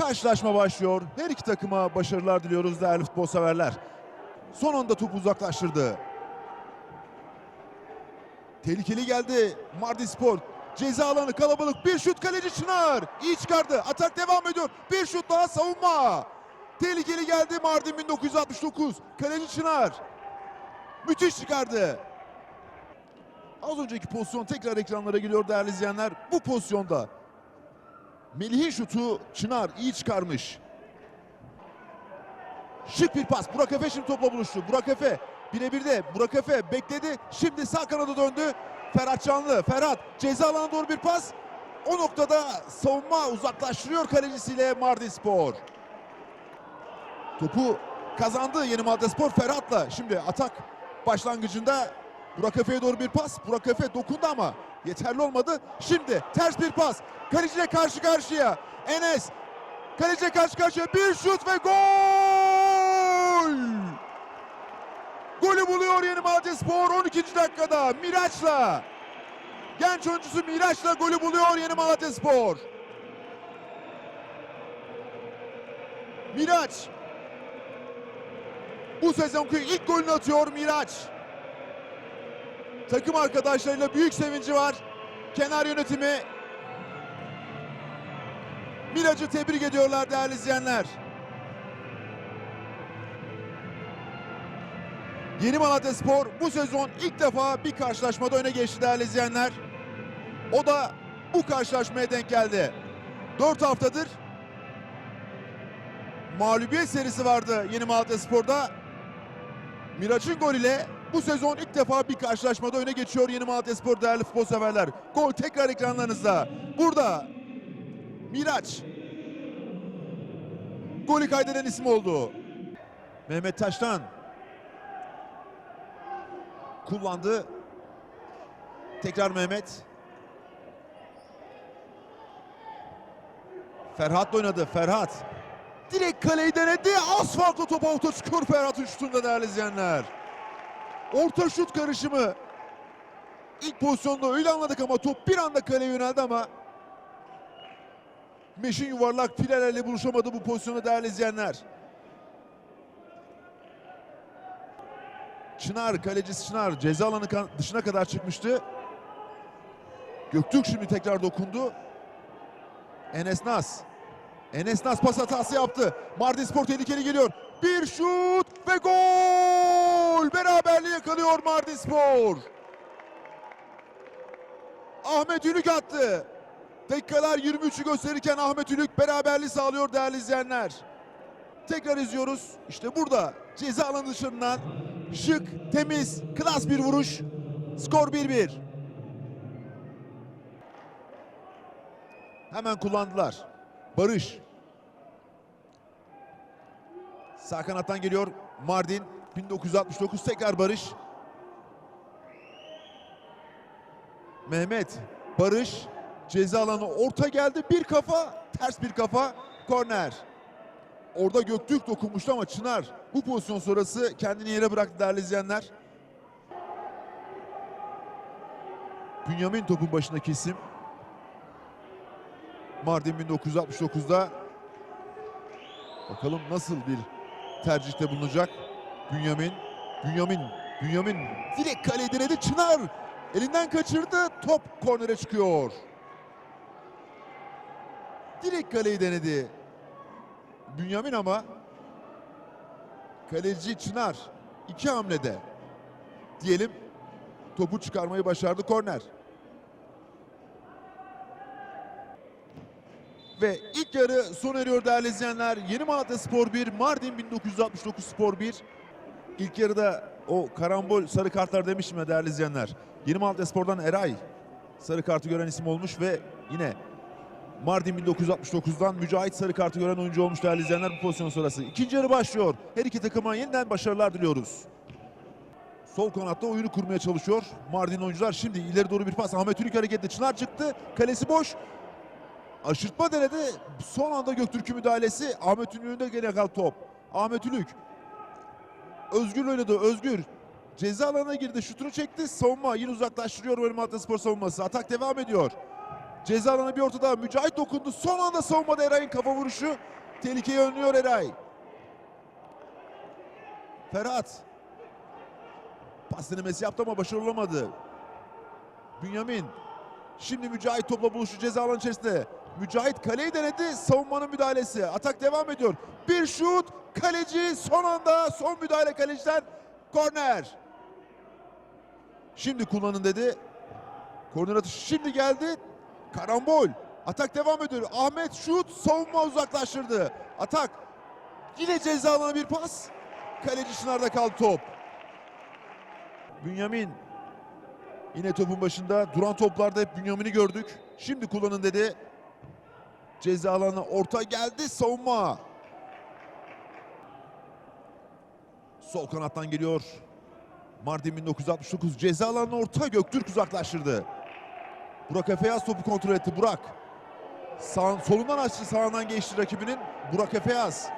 karşılaşma başlıyor. Her iki takıma başarılar diliyoruz değerli futbol severler. Son anda topu uzaklaştırdı. Tehlikeli geldi Mardin Spor. Ceza alanı kalabalık. Bir şut kaleci Çınar. İyi çıkardı. Atak devam ediyor. Bir şut daha savunma. Tehlikeli geldi Mardin 1969. Kaleci Çınar. Müthiş çıkardı. Az önceki pozisyon tekrar ekranlara geliyor değerli izleyenler. Bu pozisyonda Melih'in şutu Çınar iyi çıkarmış. Şık bir pas. Burak Efe şimdi topla buluştu. Burak Efe birebir de Burak Efe bekledi. Şimdi sağ kanada döndü. Ferhat Canlı. Ferhat ceza alanına doğru bir pas. O noktada savunma uzaklaştırıyor kalecisiyle Mardin Spor. Topu kazandı Yeni Malatya Spor Ferhat'la. Şimdi atak başlangıcında Burak Efe'ye doğru bir pas. Burak Efe dokundu ama yeterli olmadı. Şimdi ters bir pas. Kaleciyle karşı karşıya. Enes. Kaleciyle karşı karşıya bir şut ve gol! Golü buluyor Yeni Malatya Spor 12. dakikada Miraç'la. Genç oyuncusu Miraç'la golü buluyor Yeni Malatya Spor. Miraç bu sezonki ilk golünü atıyor Miraç. Takım arkadaşlarıyla büyük sevinci var. Kenar yönetimi Miraç'ı tebrik ediyorlar değerli izleyenler. Yeni Malatya Spor bu sezon ilk defa bir karşılaşmada öne geçti değerli izleyenler. O da bu karşılaşmaya denk geldi. 4 haftadır mağlubiyet serisi vardı Yeni Malatya Spor'da. Miraç'ın gol ile bu sezon ilk defa bir karşılaşmada öne geçiyor Yeni Malatya Spor değerli futbol severler. Gol tekrar ekranlarınızda. Burada Miraç golü kaydeden isim oldu. Mehmet Taştan kullandı. Tekrar Mehmet. Ferhat oynadı. Ferhat direkt kaleyi denedi. Asfaltla top orta çıkıyor Ferhat'ın şutunda değerli izleyenler. Orta şut karışımı. İlk pozisyonda öyle anladık ama top bir anda kaleye yöneldi ama Meşin yuvarlak filelerle buluşamadı bu pozisyona değerli izleyenler. Çınar, kalecisi Çınar ceza alanı dışına kadar çıkmıştı. Göktürk şimdi tekrar dokundu. Enes Nas. Enes Nas pas hatası yaptı. Mardin Spor tehlikeli geliyor. Bir şut ve gol! Beraberliği yakalıyor Mardin Spor. Ahmet Ülük attı. Dakikalar 23'ü gösterirken Ahmet Ülük beraberliği sağlıyor değerli izleyenler. Tekrar izliyoruz. İşte burada ceza alanı dışından şık, temiz, klas bir vuruş. Skor 1-1. Hemen kullandılar. Barış. Sağ kanattan geliyor Mardin. 1969 tekrar Barış. Mehmet. Barış. Ceza alanı orta geldi. Bir kafa. Ters bir kafa. Korner. Orada Göktürk dokunmuştu ama Çınar bu pozisyon sonrası kendini yere bıraktı değerli izleyenler. Bünyamin topun başındaki isim. Mardin 1969'da bakalım nasıl bir tercihte bulunacak Bünyamin. Bünyamin, Bünyamin direkt kaleye denedi. Çınar elinden kaçırdı. Top kornere çıkıyor. Direkt kaleyi denedi. Bünyamin ama kaleci Çınar iki hamlede diyelim topu çıkarmayı başardı korner. Ve ilk yarı sona eriyor değerli izleyenler. Yeni Malatya Spor 1, Mardin 1969 Spor 1. İlk yarıda o karambol sarı kartlar demiştim ya değerli izleyenler. Yeni Malatya Spor'dan Eray sarı kartı gören isim olmuş ve yine Mardin 1969'dan Mücahit sarı kartı gören oyuncu olmuş değerli izleyenler bu pozisyon sonrası. İkinci yarı başlıyor. Her iki takıma yeniden başarılar diliyoruz. Sol kanatta oyunu kurmaya çalışıyor. Mardin oyuncular şimdi ileri doğru bir pas. Ahmet Ülük hareketli. Çınar çıktı. Kalesi boş. Aşırtma denedi. Son anda Göktürk'ün müdahalesi. Ahmet Ülük'ün önünde gene kal top. Ahmet Ülük. Özgür oynadı. Özgür. Ceza alanına girdi. Şutunu çekti. Savunma yine uzaklaştırıyor Bölüm Spor savunması. Atak devam ediyor. Ceza alanı bir ortada. Mücahit dokundu. Son anda savunmada Eray'ın kafa vuruşu. Tehlikeyi önlüyor Eray. Ferhat. Pas denemesi yaptı ama başarılı olamadı. Bünyamin. Şimdi Mücahit topla buluşu ceza alanı içerisinde. Mücahit kaleyi denedi. Savunmanın müdahalesi. Atak devam ediyor. Bir şut. Kaleci son anda son müdahale kaleciden korner. Şimdi kullanın dedi. Korner atışı şimdi geldi. Karambol. Atak devam ediyor. Ahmet şut savunma uzaklaştırdı. Atak. Yine ceza alanı bir pas. Kaleci Çınar'da kaldı top. Bünyamin. Yine topun başında. Duran toplarda hep Bünyamin'i gördük. Şimdi kullanın dedi. Ceza alanına orta geldi. Savunma. Sol kanattan geliyor. Mardin 1969 ceza alanına orta Göktürk uzaklaştırdı. Burak Efeyaz topu kontrol etti. Burak. Sağ, solundan açtı sağından geçti rakibinin. Burak Efeyaz.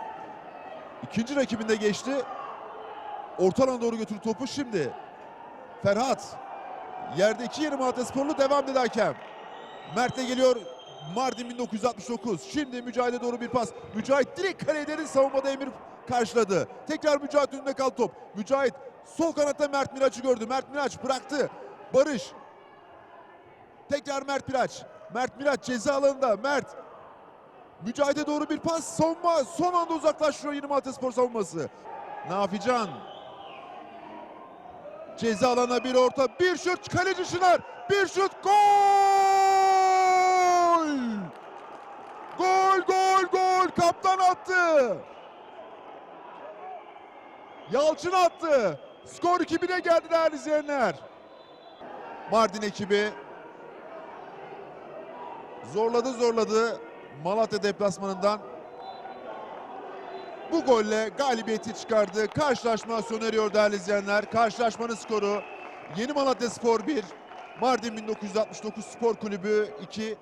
İkinci rakibinde geçti. Orta alana doğru götürdü topu şimdi. Ferhat. Yerde iki yeni Malatya Sporlu devam dedi hakem. Mert'le geliyor Mardin 1969. Şimdi Mücahit'e doğru bir pas. Mücahit direkt kaleye savunmada Emir karşıladı. Tekrar Mücahit önünde kaldı top. Mücahit sol kanatta Mert Miraç'ı gördü. Mert Miraç bıraktı. Barış. Tekrar Mert Miraç. Mert Miraç ceza alanında. Mert. Mücahit'e doğru bir pas. Savunma son anda uzaklaştırıyor yeni Malatya Spor savunması. Nafican. Ceza alanına bir orta. Bir şut. Kaleci Şınar. Bir şut. Gol gol gol. Kaptan attı. Yalçın attı. Skor 2-1'e geldi değerli izleyenler. Mardin ekibi zorladı zorladı Malatya deplasmanından. Bu golle galibiyeti çıkardı. Karşılaşma sona eriyor değerli izleyenler. Karşılaşmanın skoru Yeni Malatya Spor 1, Mardin 1969 Spor Kulübü 2.